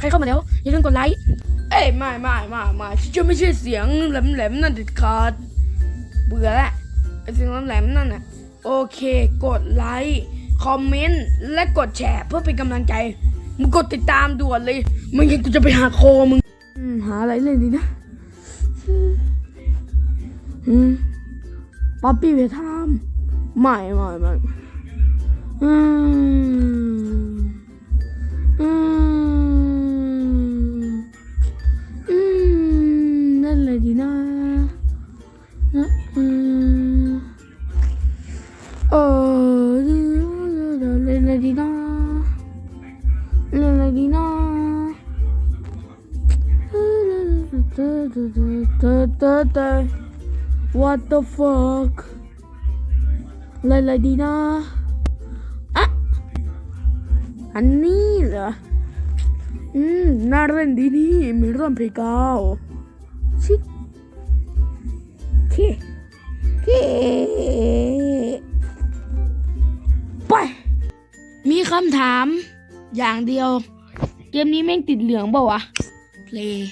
ใครเข้ามาแล้วอย่าลืมกดไลค์ เอ้ยไม่ไม่ไม่ไม่ฉันจะไม่ใช่เสียงแหลมๆนั่นเด็ดขาดเบื่อละไอเสียงแหลมๆนั่นน่ะโอเค กดไลค์คอมเมนต์และกดแชร์เพื่อเป็นกำลังใจมึงกดติดตามด่วนเลยไม่งั้นกูจะไปหาโคมึงอืมหาอะไรเล่นดีนะอืมป๊อปปี้เวทามไม่ไม่ไม่อืม What the fuck อะไรอะไรดีนะอะอันนี้เหรอ อืม น่าเล่นดีนี่มีเรื่องเพลงกาวชิคเคเคไป มีคำถามอย่างเดียว เกมนี้แม่งติดเหลืองเปล่าวะ เพลย์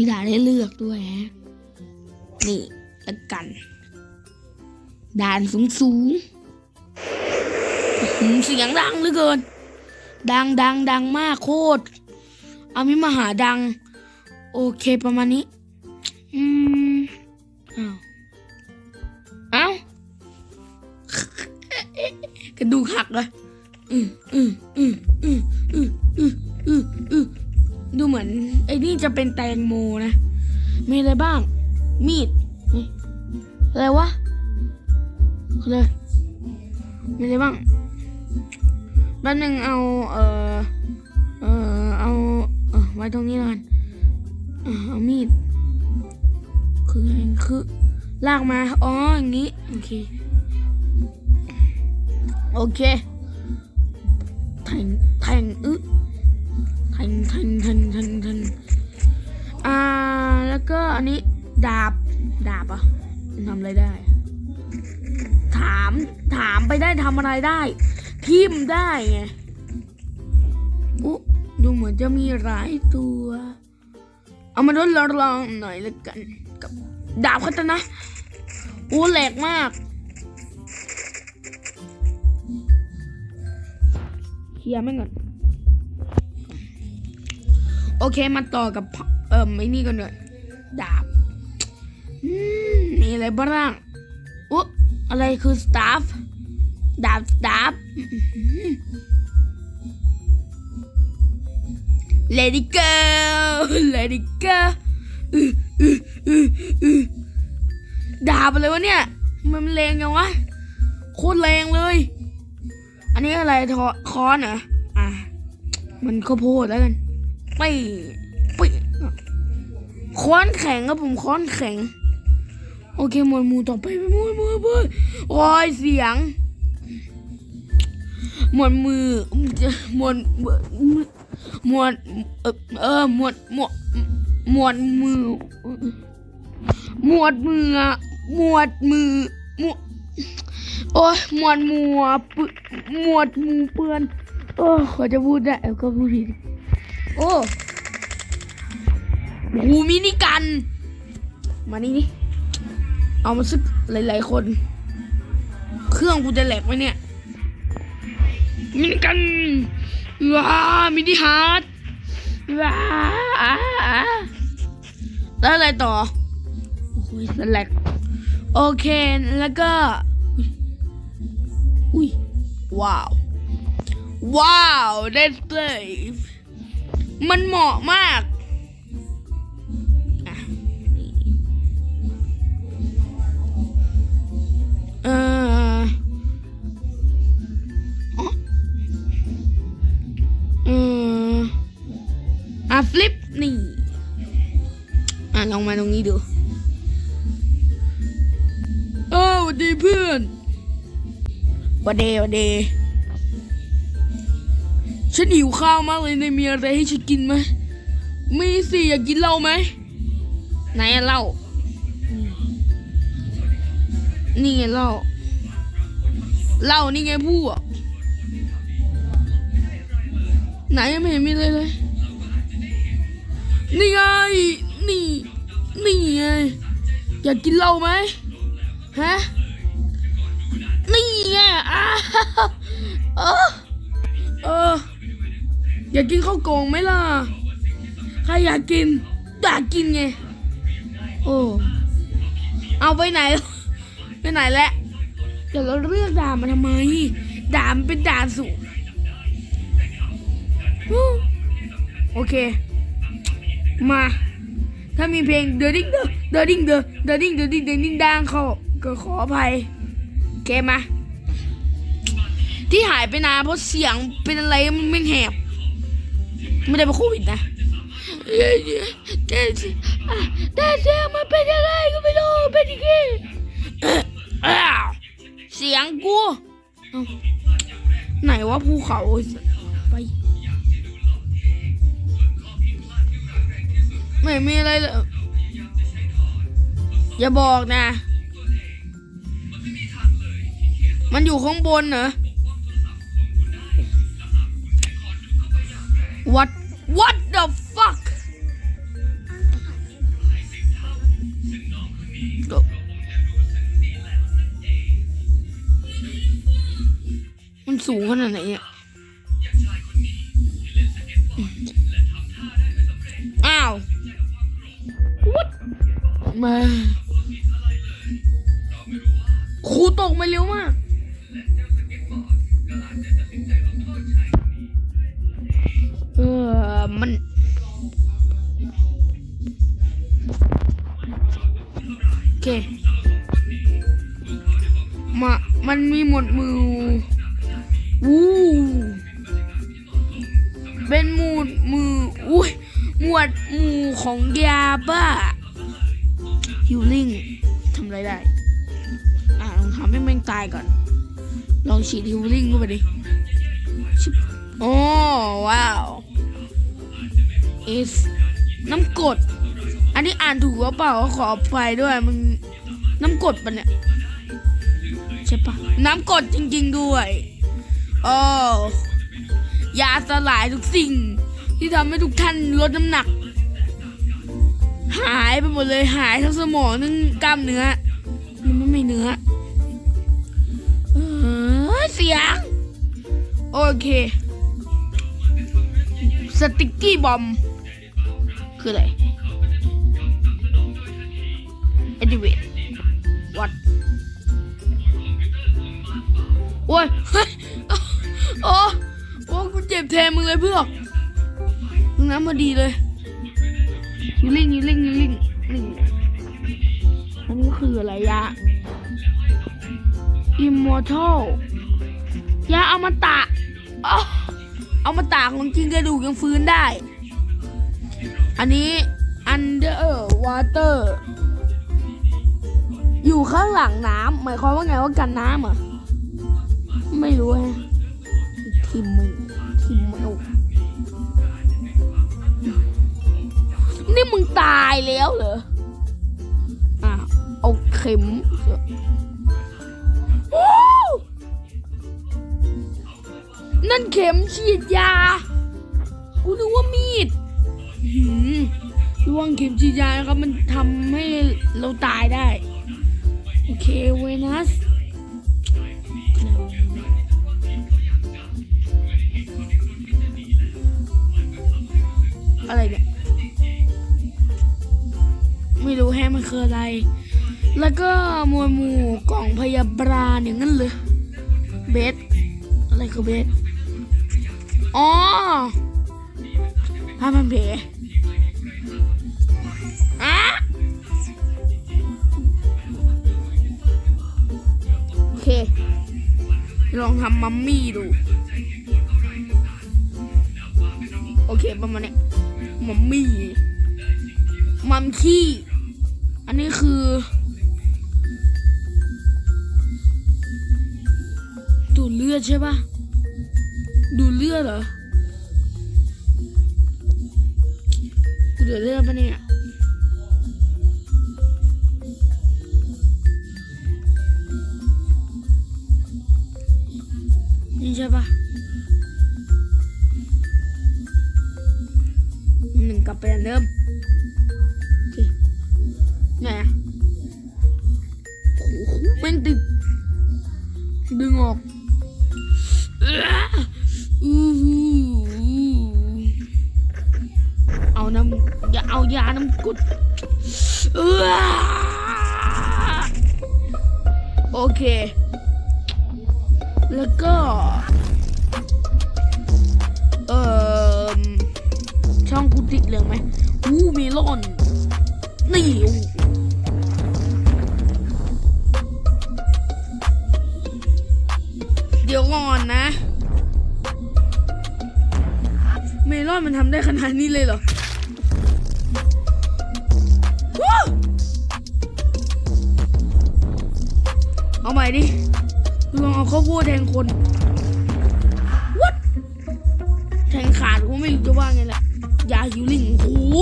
มีด่านให้เลือกด้วยฮะ นี่ละกัน ด่านสูงสูงๆอื้อหือเสียงดังเหลือเกิน ดังดังดังมากโคตร เอามิมาหาดัง โอเคประมาณนี้ อืมอ้าวอ้าวกระดูกหักเลยอืมอืมอืมอืมอืมอืมอืมอืม ดูเหมือนไอ้นี่จะเป็นแตงโมนะ มีอะไรบ้าง มีด อะไรวะคืออะไรมีอะไรบ้างแป๊บนึงเอา เอ่อเอ่อเอาเออไว้ตรงนี้แล้วกันเออเอามีด คือไงคือ ลากมา อ๋อ อย่างนี้ โอเค โอเค แทง แทงอึ อะไรได้ ถามถามไปได้ทำอะไรได้ ทิมได้ไงอุ๊ดูเหมือนจะมีหลายตัว เอามาทดลองหน่อยละกัน กับดาบคัตนะอู้แหลกมากเคลียร์ไม่งก่อนโอเคมาต่อกับ เอ่อไอ้นี่กันเลยดาบ อะไรบ้างอุ๊อะไรคือสตาฟดาบสตาฟ Let it go Let it go อื้ออื้ออื้ออื้อดาบอะไรวะเนี่ย มันแรงยังวะ โคตรแรงเลย อันนี้อะไรทอคอนเหรออะ มันข้าวโพดแล้วกันไปไปค้อนแข็งครับผมค้อนแข็ง โอเคหมวดหมู่ต่อไปไปหมวดหมู่ไปโอ้ยเสียง หมวดมือหมวดหมวดหมวดเออหมวดหมวดหมวดมือหมวดมือหมวดมือหมวดโอ้ยหมวดมัวปึหมวดหมูเปื้อนโอ้ขอจะพูดได้ก็พูดผิดโอ้โหมินิกัน มานี่นี่ เอามาสักหลาย ๆ คน เครื่องกูจะแหลกไหมเนี่ยมินกันว้ามินิฮาร์ดว้าแล้วอะไรต่อ โอ้โหสแลกโอเค แล้วก็ อุ้ย ว้าว ว้าวเดสเพลย์มันเหมาะมาก ตรงนี้ดูเออสวัสดีเพื่อนหวันเดย์วันเดย์ฉันหิวข้าวมากเลยในยมีอะไรให้ฉันกินไหมมีสิอยากกินเหล้าไหมไหนอะเหล้านี่ไงเหล้าเหล้านี่ไงพวกไหนยังไม่เห็นมีเลยเลย นี่ไง นี่ นี่ไงอยากกินเหล้าไหมฮะนี่ไงอ้าเออเอออยากกินข้าวกล่องไหมล่ะใครอยากกินอยากกินไงโอ้เอาไปไหนไปไหนแล้วเดี๋ยวเราเลือกด่ามันทำไมด่ามันเป็นด่าสูงฮู้โอเค มา ถ้ามีเพลงเดอดิ้งเดอเดอดิ้งเดอเดอดิ้งเดอดิ้งเดอดิ้งดังเขาก็ขออภัยเคมาที่หายไปนานเพราะเสียงเป็นอะไรมันไม่แหบ ไม่ได้เป็นโควิดนะแต่แต่เสียงมันเป็นอะไรก็ไม่รู้เป็นย่างงี้อ้าวเสียงกู ไหนว่าภูเขาไป ไม่มีอะไรเลยอย่าบอกนะ มันอยู่ข้างบนเหรอ What What the fuck มันสูงขนาดไหนเนี่ย มาครูตกมาเร็วมาก เออ มันโอเคมา มันมีหมดมือวู้เป็นหมวดมืออุ้ยหมวดหมู่ของยาบ้า ฮิวลิ่งทำอะไรได้ อะลองทำให้แม่งตายก่อน ลองฉีดฮิวลิ่งเข้าไปดิชิบโอ้ว้าว is น้ำกด อันนี้อ่านถูกหรือเปล่าขออภัยด้วยมึงน้ำกดปะเนี่ยใช่ปะน้ำกรดจริง ๆด้วยโอ้ยาสลายทุกสิ่ง ที่ทำให้ทุกท่านลดน้ำหนัก หายไปหมดเลยหายทั้งสมองทั้งกล้ามเนื้อ มันไม่มีเนื้อเออเสียง โอเค สติกกี้บอม คืออะไร anyway what โอ้ยโอ้โอ้กูเจ็บแทนมึงเลยเพื่อนมึงน้ำพอดีเลย ยูลิงยูลิงยูลิงนี่อันนี้คืออะไรยะ immortal ยาอมตะอ้าเอามาตากของจริงกระดูกยังฟื้นได้ อันนี้ under water อยู่ข้างหลังน้ำหมายความว่าไงว่ากันน้ำอะ ไม่รู้ฮะทิมมึง นี่มึงตายแล้วเหรอ อะ เอาเข็มนั่นเข็มฉีดยา กูนึกว่ามีดหืมร่วงเข็มฉีดยานะครับมันทำให้เราตายได้ โอเคเวนัสอะไรเนี่ย ไม่รู้แฮมันคืออะไร แล้วก็มวลหมู่กล่องพยาบาลอย่างนั้นเลยเบสอะไรคือเบสอ๋อผ้าพันแผลอะโอเค ลองทำมัมมี่ดู โอเค ประมาณเนี้ยมัมมี่ มัมขี้ อันนี้คือ ดูดเลือดใช่ปะดูดเลือดเหรอ กูดูดเลือดปะเนี่ยนี่ใช่ปะกลับไปเดิม ยาเอายาน้ำกุดโอเค แล้วก็ เอ่อ ช่องกูติดเหลืองไหมอู้เมลอน นี่เดี๋ยวก่อนนะ เมลอนมันทำได้ขนาดนี้เลยเหรอ เอาใหม่ดิลองเอาข้าวโพดแทงคนวัดแทงขาดกูไม่รู้จะว่าไงแหละยาฮิวลิงโอ้โห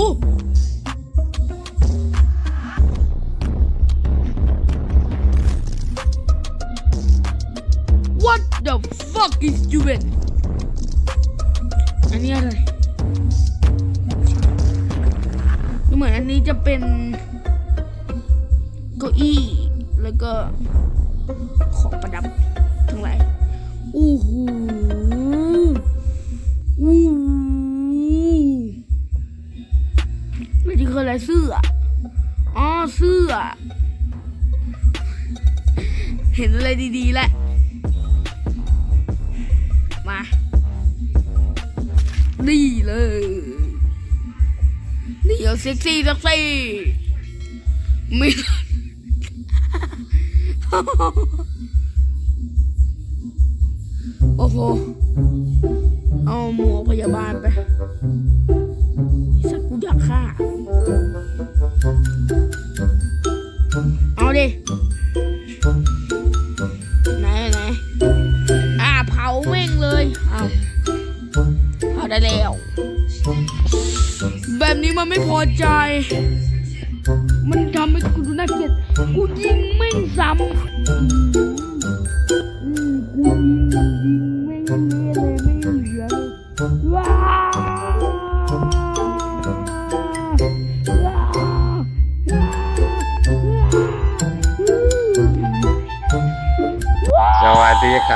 What the fuck is stupid อันนี้อะไร อี้ แล้วก็ของประดับทั้งหลายอู้หูอู้หูไม่ที่คืออะไรเสื้ออ๋อเสื้อ เห็นอะไรดีๆแล้วมานี่เลยนี่เอาเซ็กซี่เซ็กซี่ไม่ โอ้โห เอาหมวกพยาบาลไปสักกูอยากฆ่า เอาดิ ไหนไหนอ่าเผาแม่งเลย เอาเอาได้แล้ว แบบนี้มันไม่พอใจ มันทำให้กูดูน่าเกลียดกูยิงแม่งซ้ำอืมกูยิงยิงแม่งเละเลยไม่เหลือเลยว้าวว้าวว้าว สวัสดีครับ